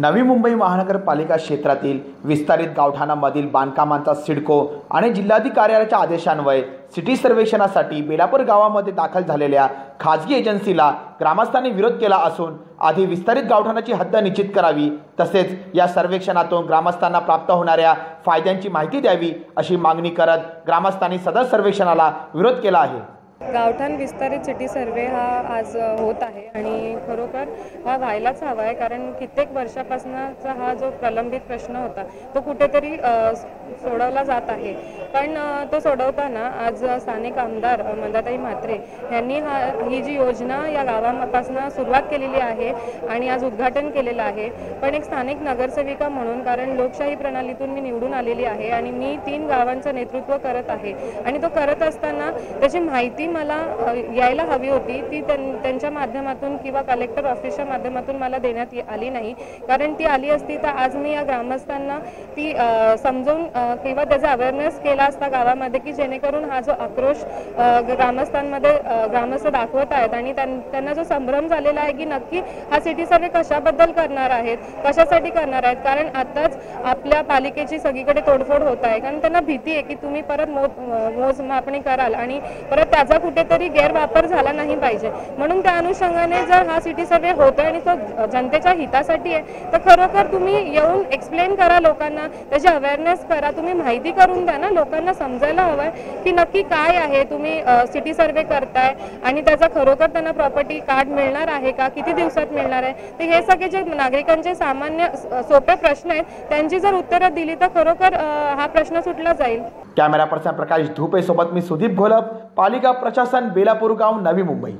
नवी मुंबई महानगरपालिका क्षेत्रातील विस्तारित गावठाणामधील बांधकामांचा सिडको आणि जिल्हाधिकारी कार्यालयाच्या आदेशान्वये सिटी सर्वेक्षणासाठी बेलापूर गावामध्ये दाखल झालेल्या खाजगी एजन्सीला ग्रामस्थांनी विरोध केला असून आधी विस्तारित गावठाणाची हद्द निश्चित करावी तसेच या सर्वेक्षणातून ग्रामस्थांना प्राप्त होणाऱ्या फायद्यांची माहिती द्यावी अशी मागणी करत ग्रामस्थांनी सदर सर्वेक्षणाला विरोध केला आहे. गावठाण विस्तारित सिटी सर्वे हा आज होत आहे आणि खरोखर हा व्हायलाच हवा आहे कारण कित्येक वर्षापासूनचा हा जो प्रलंबित प्रश्न होता तो कुठेतरी सोडवला जात आहे. पण तो सोडवताना आज स्थानिक आमदार मंदाताई म्हात्रे यांनी हा ही जी योजना या गावापासून सुरुवात केलेली आहे आणि आज उद्घाटन केलेलं आहे पण एक स्थानिक नगरसेविका म्हणून कारण लोकशाही प्रणालीतून मी निवडून आलेली आहे आणि मी तीन गावांचं नेतृत्व करत आहे आणि तो करत असताना त्याची माहिती मला यायला हवी होती ती त्यांच्या माध्यमातून किंवा कलेक्टर ऑफिसच्या माध्यमातून मला देण्यात आली नाही. कारण ती आली असती तर आज मी या ग्रामस्थांना ती समजून किंवा त्याचा अवेअरनेस केला असता गावामध्ये की जेणेकरून हा जो आक्रोश ग्रामस्थांमध्ये ग्रामस्थ दाखवत आहेत आणि त्यां- त्यांना जो संभ्रम झालेला आहे की नक्की हा सिटी सर्वे कशाबद्दल करणार आहेत कशासाठी करणार आहेत? कारण आताच आपल्या पालिकेची सगळीकडे तोडफोड होत आहे. कारण त्यांना भीती आहे की तुम्ही परत मोजमापणी कराल आणि परत त्याचा कुठेतरी गैरवापर झाला नाही पाहिजे. म्हणून त्या अनुषंगाने जर हा सिटी सर्वे होतोय आणि तो जनतेच्या हितासाठी आहे तर खरोखर तुम्ही येऊन एक्सप्लेन करा लोकांना त्याची अवेअरनेस करा. तुम्ही माहिती करून द्या ना लोकांना समजायला हवंय की नक्की काय आहे तुम्ही सिटी सर्वे करताय आणि त्याचा खरोखर त्यांना प्रॉपर्टी कार्ड मिळणार आहे का किती दिवसात मिळणार आहे? तर हे सगळे जे नागरिकांचे सामान्य सोपे प्रश्न आहेत त्यांची जर उत्तरं दिली तर खरोखर हा प्रश्न सुटला जाईल. कॅमेरा पर्सन प्रकाश धुपेसोबत मी सुदीप घोलप. पालिका प्रशासन बेलापूर गाव नवी मुंबई.